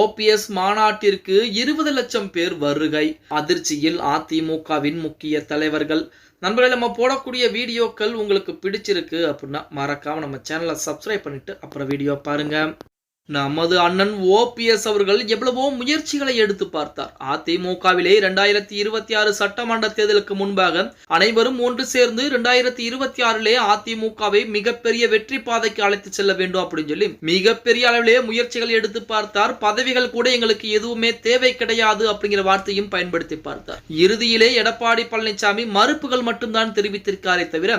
OPS மாநாட்டிற்கு இருபது லட்சம் பேர் வருகை. அதிர்ச்சியில் அதிமுகவின் முக்கிய தலைவர்கள். நண்பர்களே நம்ம போடக்கூடிய வீடியோக்கள் உங்களுக்கு பிடிச்சிருக்கு அப்படின்னா மறக்காம நம்ம சேனலை சப்ஸ்கிரைப் பண்ணிட்டு அப்புறம் வீடியோ பாருங்க. நமது அண்ணன் ஓபிஎஸ் அவர்கள் எவ்வளவோ முயற்சிகளை எடுத்து பார்த்தார். அதிமுகவிலே இரண்டாயிரத்தி இருபத்தி ஆறு சட்டமன்ற தேர்தலுக்கு முன்பாக அனைவரும் ஒன்று சேர்ந்து இரண்டாயிரத்தி இருபத்தி ஆறிலே அதிமுகவை மிகப்பெரிய வெற்றி பாதைக்கு அழைத்து செல்ல வேண்டும் அப்படின்னு சொல்லி மிகப்பெரிய அளவிலே முயற்சிகள் எடுத்து பார்த்தார். பதவிகள் கூட எங்களுக்கு எதுவுமே தேவை கிடையாது அப்படிங்கிற வார்த்தையும் பயன்படுத்தி பார்த்தார். இறுதியிலே எடப்பாடி பழனிசாமி மறுப்புகள் மட்டும்தான் தெரிவித்திருக்காரே தவிர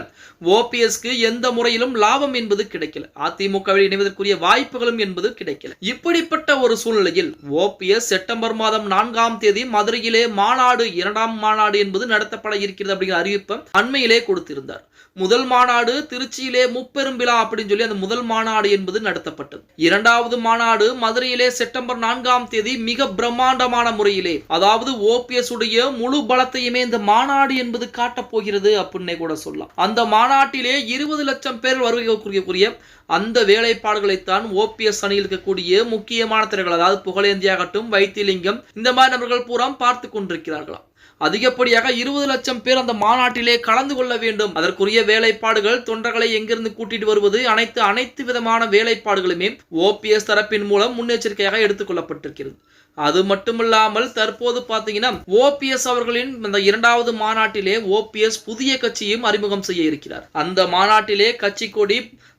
ஓபிஎஸ்க்கு எந்த முறையிலும் லாபம் என்பது கிடைக்கல. அதிமுகவில் இணைவதற்குரிய வாய்ப்புகளும் என்பது கிடைக்கல. இப்படிப்பட்ட ஒரு சூழ்நிலையில் ஓபிஎஸ் செப்டம்பர் மாதம் நான்காம் தேதி மதுரையிலே மாநாடு இரண்டாம் மாநாடு என்பது நடத்தப்பட இருக்கிறது அப்படிங்கிற அறிவிப்பை அண்மையிலே கொடுத்திருந்தார். முதல் மாநாடு திருச்சியிலே முப்பெரும் விழா அப்படின்னு சொல்லி அந்த முதல் மாநாடு என்பது நடத்தப்பட்டது. இரண்டாவது மாநாடு மதுரையிலே செப்டம்பர் நான்காம் தேதி மிக பிரம்மாண்டமான முறையிலே அதாவது ஓபிஎஸ் உடைய முழு பலத்தையுமே இந்த மாநாடு என்பது காட்டப் போகிறது அப்படின்னே கூட சொல்லலாம். அந்த மாநாட்டிலே இருபது லட்சம் பேர் வருகைக்குரிய அந்த வேலைப்பாடுகளைத்தான் ஓபிஎஸ் அணியில் இருக்கக்கூடிய முக்கியமான திரைகள் அதாவது புகழேந்தியாகட்டும் வைத்தியலிங்கம் இந்த மாதிரி நபர்கள் பூரா பார்த்து கொண்டிருக்கிறார்களாம். அதிகப்படியாக இருபது லட்சம் பேர் அந்த மாநாட்டிலே கலந்து கொள்ள வேண்டும். அதற்குரிய வேலைப்பாடுகள் தொண்டர்களை எங்கிருந்து கூட்டிட்டு வருவது அனைத்து அனைத்து விதமான வேலைப்பாடுகளுமே ஓபிஎஸ் தரப்பின் மூலம் முன்னெச்சரிக்கையாக எடுத்துக்கொள்ளப்பட்டிருக்கிறது அது மட்டுமில்லாமல் தற்போது பார்த்தீங்கன்னா ஓபிஎஸ் அவர்களின் இந்த இரண்டாவது மாநாட்டிலே ஓபிஎஸ் புதிய கட்சியும் அறிமுகம் செய்ய இருக்கிறார். அந்த மாநாட்டிலே கட்சி கொடி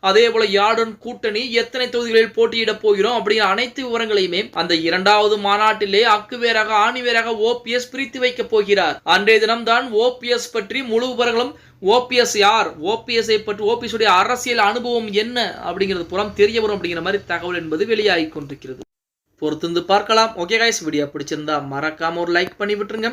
அதே போல யாருடன் கூட்டணி எத்தனை தொகுதிகளில் போட்டியிட போகிறோம் அப்படிங்கிற அனைத்து விவரங்களையுமே அந்த இரண்டாவது மாநாட்டிலே அக்குவேராக ஆணிவேராக ஓபிஎஸ் பிரித்து வைக்க போகிறார். அன்றைய தினம்தான் ஓபிஎஸ் பற்றி முழு விவரங்களும் ஓபிஎஸ் யார்? ஓபிஎஸ்ஐ பற்றி ஓபிஎஸ் உடைய அரசியல் அனுபவம் என்ன? அப்படிங்கிறது புறம் தெரிய வரும் அப்படிங்கிற மாதிரி தகவல் என்பது வெளியாகி கொண்டிருக்கிறது. பொறுத்திருந்து பார்க்கலாம். ஓகே கைஸ் வீடியோ பிடிச்சிருந்தா மறக்காம ஒரு லைக் பண்ணி விட்டுருங்க.